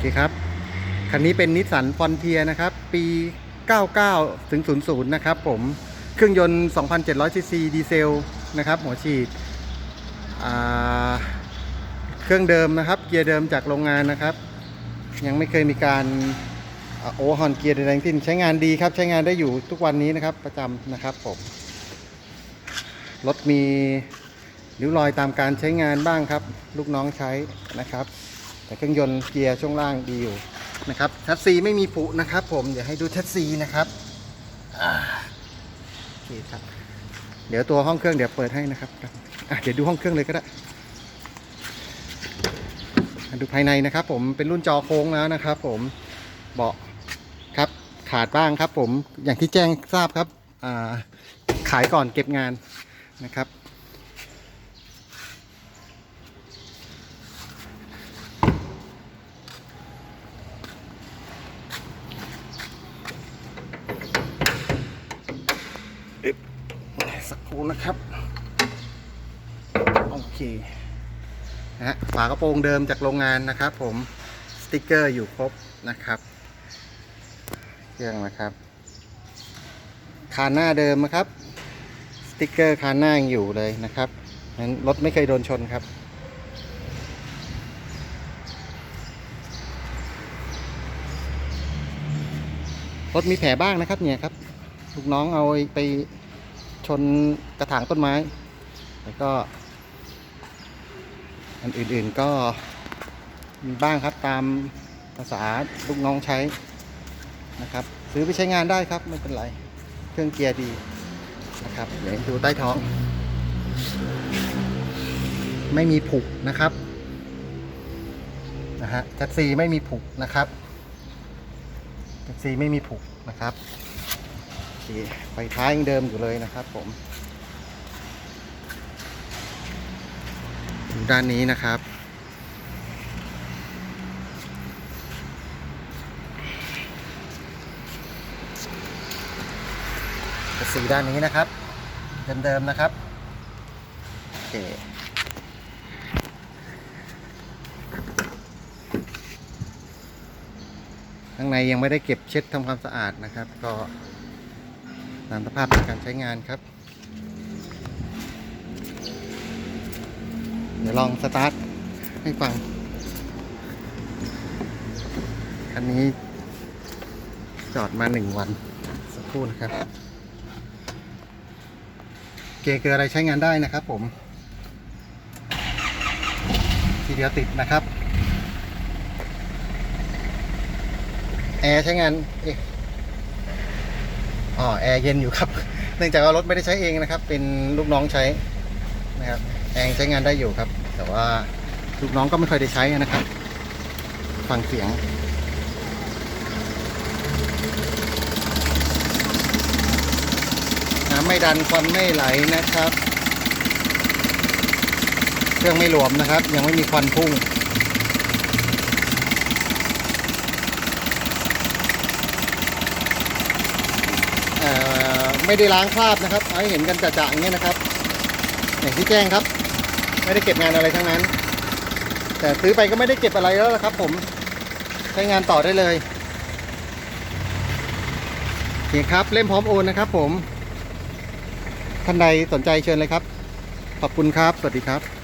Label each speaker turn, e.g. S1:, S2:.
S1: เคครับ คันนี้เป็นนิสสันฟอนเทียนะครับ ปี 99 ถึง 00 นะครับผม เครื่องยนต์ 2,700 ซีซีดีเซลนะครับ หัวฉีด เครื่องเดิมนะครับ เกียร์เดิมจากโรงงานนะครับ ยังไม่เคยมีการโอเวอร์ฮอนเกียร์ใดๆทิ้นใช้งานดีครับ ใช้งานได้อยู่ทุกวันนี้นะครับ ประจำนะครับผม รถมีริ้วรอยตามการใช้งานบ้างครับ ลูกน้องใช้นะครับ แต่เครื่องยนต์เกียร์ช่วงล่างดีอยู่นะครับชัดซีไม่มีผุนะครับ ผมเดี๋ยวให้ดูชัดซีนะครับอ่าโอเคครับ เดี๋ยวตัวห้องเครื่องเดี๋ยวเปิดให้นะครับอะเดี๋ยวดูห้องเครื่องเลยก็ได้มาดูภายในนะครับ ผมเป็นรุ่นจอโค้งแล้วนะครับ ผมเบาะครับขาดบ้างครับ ผมอย่างที่แจ้งทราบครับอ่าขายก่อนเก็บงานนะครับ ครูนะครับ โอเคนะฮะฝากระโปรงเดิมจากโรงงานนะครับ ผมสติกเกอร์อยู่ครบนะครับเครื่องนะครับคานหน้าเดิมนะครับ สติกเกอร์คานหน้ายังอยู่เลยนะครับนั้นรถไม่เคยโดนชนครับรถมีแผลบ้างนะครับเนี่ยครับลูกน้องเอาไป ชนกระถางต้นไม้ แล้วก็ อันอื่นๆก็มีบ้างครับตามภาษาลูกน้องใช้นะครับ ซื้อไปใช้งานได้ครับไม่เป็นไร เครื่องเกียร์ดีนะครับเดี๋ยวดูใต้ท้อง ไม่มีผุนะครับนะฮะแท็กซีไม่มีผุนะครับแท็กซีไม่มีผุนะครับ โอเคไฟท้ายยังเดิมอยู่เลยนะครับผมดูด้านนี้นะครับ สีด้านนี้นะครับ เดิมๆนะครับ โอเคข้างในยังไม่ได้เก็บเช็ดทำความสะอาดนะครับ ก็ ตามสภาพในการใช้งานครับ เดี๋ยวลองสตาร์ทให้ฟัง คันนี้จอดมาหนึ่งวัน สักครู่นะครับ เกียร์เกลืออะไรใช้งานได้นะครับผม ทีเดียวติดนะครับ แอร์ใช้งานเอ๊ะ อ๋อแอร์เย็นอยู่ครับ เนื่องจากว่ารถไม่ได้ใช้เองนะครับ เป็นลูกน้องใช้นะครับแอร์ใช้งานได้อยู่ครับ แต่ว่าลูกน้องก็ไม่ค่อยได้ใช้นะครับ ฟังเสียงน้ำไม่ดันควันไม่ไหลนะครับ เครื่องไม่หลวมนะครับ ยังไม่มีควันพุ่ง เอ่อ ไม่ได้ล้างคราบนะครับเอาให้เห็นกันจะๆอย่างเงี้ยนะครับ อย่างที่แจ้งครับ ไม่ได้เก็บงานอะไรทั้งนั้น แต่ซื้อไปก็ไม่ได้เก็บอะไรแล้วละครับ ผมใช้งานต่อได้เลยโอเคครับเล่มพร้อมโอนนะครับผมท่านใดสนใจเชิญเลยครับ ขอบคุณครับ สวัสดีครับ